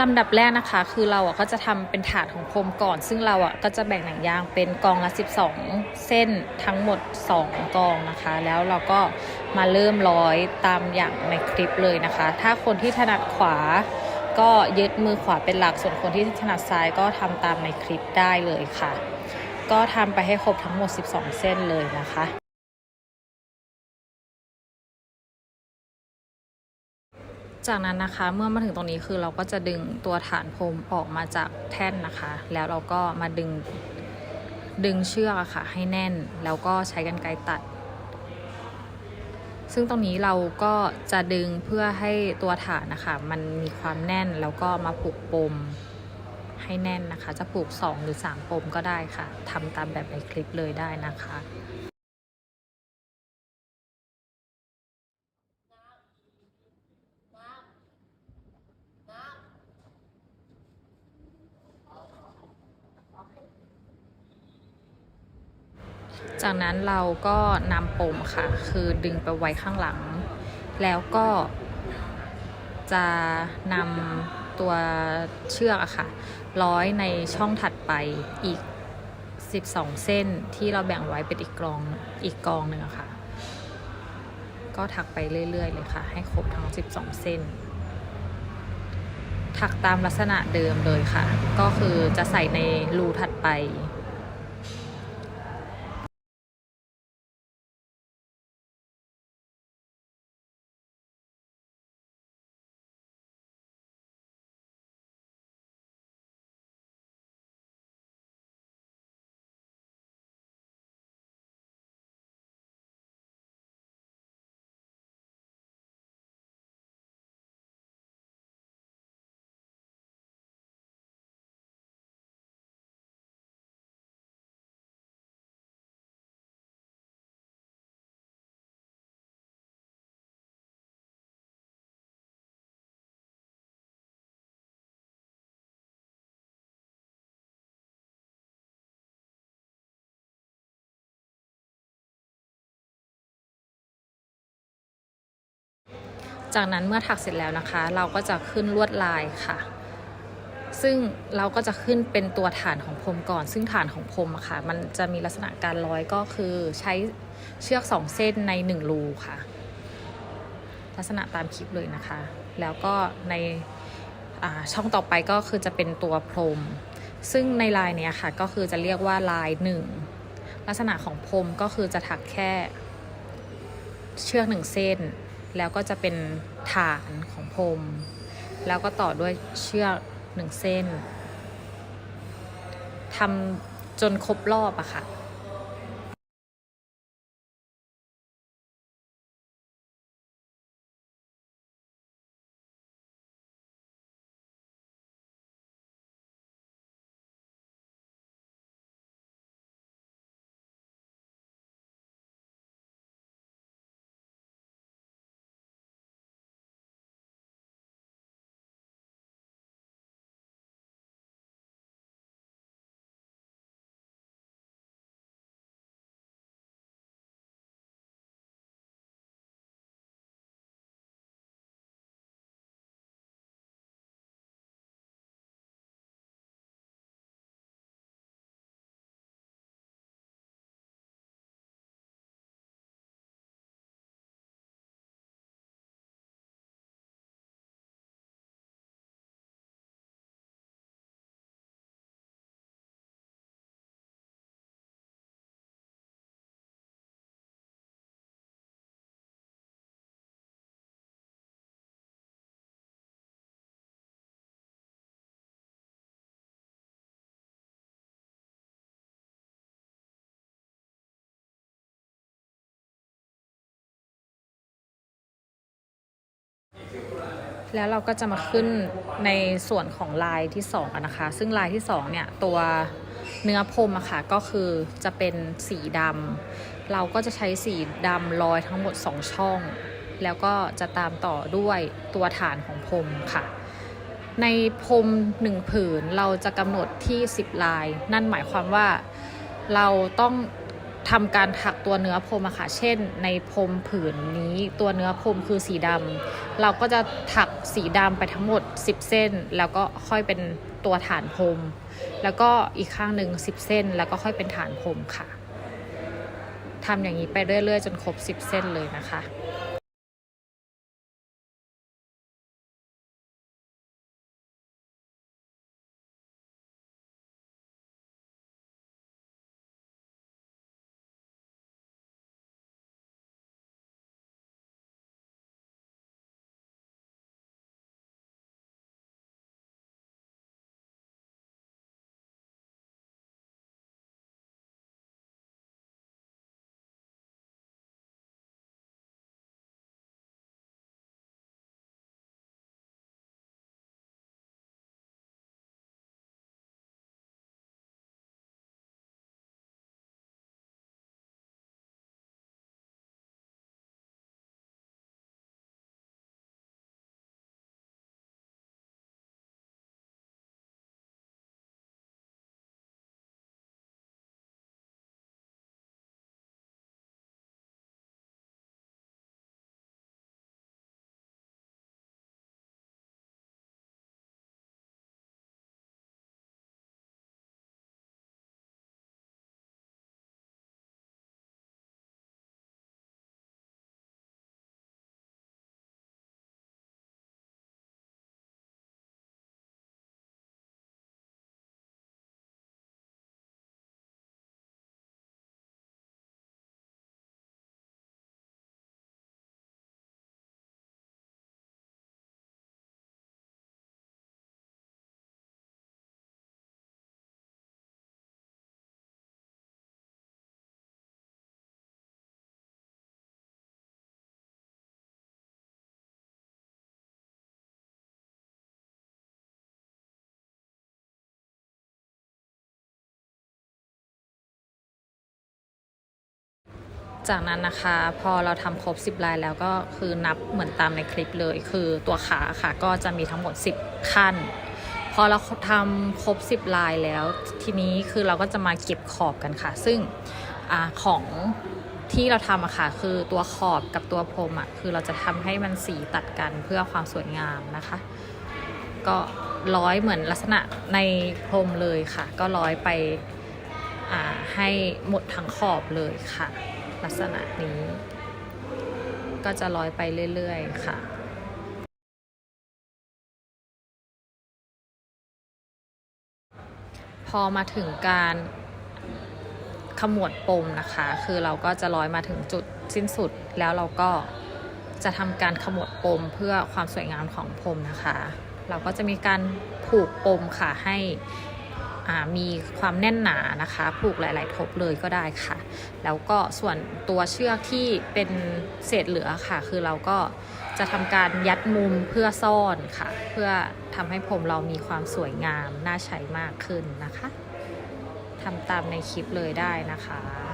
ลำดับแรกนะคะ คือเราอะก็จะทำเป็นถาดของพรมก่อน ซึ่งเราอะก็จะแบ่งหนังยางเป็นกองละ 12 เส้นทั้งหมด 2 กองนะคะ แล้วเราก็มาเริ่มร้อยตามอย่างในคลิปเลยนะคะ ถ้าคนที่ถนัดขวาก็ยึดมือขวาเป็นหลักส่วนคนที่ถนัดซ้ายก็ทำตามในคลิปได้เลยค่ะ ก็ทำไปให้ครบทั้งหมด 12 เส้นเลยนะคะ จากนั้นนะคะเมื่อมาถึงตรงนี้คือเราก็จะดึงตัวฐานพรมออกมาจากแท่นนะคะ แล้วเราก็มาดึงดึงเชือกอะค่ะให้แน่นแล้วก็ใช้กันไกรตัด ซึ่งตรงนี้เราก็จะดึงเพื่อให้ตัวฐานนะคะมันมีความแน่นแล้วก็มาผูกปมให้แน่นนะคะ จะผูก 2 หรือ 3 ปมก็ได้ค่ะทำตามแบบในคลิปเลยได้นะคะ จากนั้นเราก็นำปมค่ะ คือดึงไปไว้ข้างหลัง แล้วก็จะนำตัวเชือกอะค่ะ ร้อยในช่องถัดไปอีก 12 เส้นที่เราแบ่งไว้เป็นอีกกองอีกกองหนึ่งค่ะ ก็ถักไปเรื่อยๆเลยค่ะ ให้ครบทั้ง 12 เส้น ถักตามลักษณะเดิมเลยค่ะ ก็คือจะใส่ในรูถัดไป จากนั้นเมื่อถักเสร็จแล้วนะคะ เราก็จะขึ้นลวดลายค่ะ ซึ่งเราก็จะขึ้นเป็นตัวฐานของพรมก่อน ซึ่งฐานของพรมอะค่ะ มันจะมีลักษณะการร้อยก็คือใช้เชือกสองเส้นในหนึ่งรูค่ะ ลักษณะตามคลิปเลยนะคะ แล้วก็ในช่องต่อไปก็คือจะเป็นตัวพรม ซึ่งในลายเนี้ยค่ะก็คือจะเรียกว่าลายหนึ่งลักษณะของพรมก็คือจะถักแค่เชือกหนึ่งเส้น แล้วก็จะเป็นฐานของพรม แล้วก็ต่อด้วยเชือกหนึ่งเส้นทำจนครบรอบอะค่ะ แล้วเราก็จะมาขึ้นในส่วนของลายที่2กันนะคะ ซึ่งลายที่2เนี่ยตัวเนื้อพรมอะค่ะก็คือจะเป็นสีดำเราก็จะใช้สีดำรอยทั้งหมด 2 ช่อง แล้วก็จะตามต่อด้วยตัวฐานของพรมค่ะ ในพรมหนึ่งผืนเราจะกำหนดที่ 10 ลาย นั่นหมายความว่าเราต้อง ทำการถักตัวเนื้อพรมอะค่ะ เช่น ในพรมผืนนี้ตัวเนื้อพรมคือสีดำเราก็จะถักสีดำไปทั้งหมด 10 เส้น แล้วก็ค่อยเป็นตัวฐานพรม แล้วก็อีกข้างหนึ่ง10 เส้น แล้วก็ค่อยเป็นฐานพรมค่ะทำอย่างนี้ไปเรื่อยๆ จนครบ 10 เส้นเลยนะคะ จากนั้นนะคะพอเราทำครบ 10 ลายแล้วก็คือนับเหมือนตามในคลิปเลย คือตัวขาค่ะก็จะมีทั้งหมด 10 ขั้น พอเราทำครบ 10 ลายแล้ว ทีนี้คือเราก็จะมาเก็บขอบกันค่ะ ซึ่งอของที่เราทำอะค่ะคือตัวขอบกับตัวพรมอะคือเราจะทำให้มันสีตัดกันเพื่อความสวยงามนะคะ ก็ร้อยเหมือนลักษณะในพรมเลยค่ะ ก็ร้อยไปให้หมดทั้งขอบเลยค่ะ ลักษณะนี้ ก็จะร้อยไปเรื่อย ๆ ค่ะพอมาถึงการขมวดปมนะคะ คือเราก็จะร้อยมาถึงจุดสิ้นสุด แล้วเราก็จะทำการขมวดปมเพื่อความสวยงามของพรมนะคะ เราก็จะมีการผูกปมค่ะให้ มีความแน่นหนานะคะผูกหลาย ๆ ทบเลยก็ได้ค่ะ แล้วก็ส่วนตัวเชือกที่เป็นเศษเหลือค่ะ คือเราก็จะทำการยัดมุมเพื่อซ่อนค่ะ เพื่อทำให้ผมเรามีความสวยงามน่าใช้มากขึ้นนะคะทำตามในคลิปเลยได้นะคะ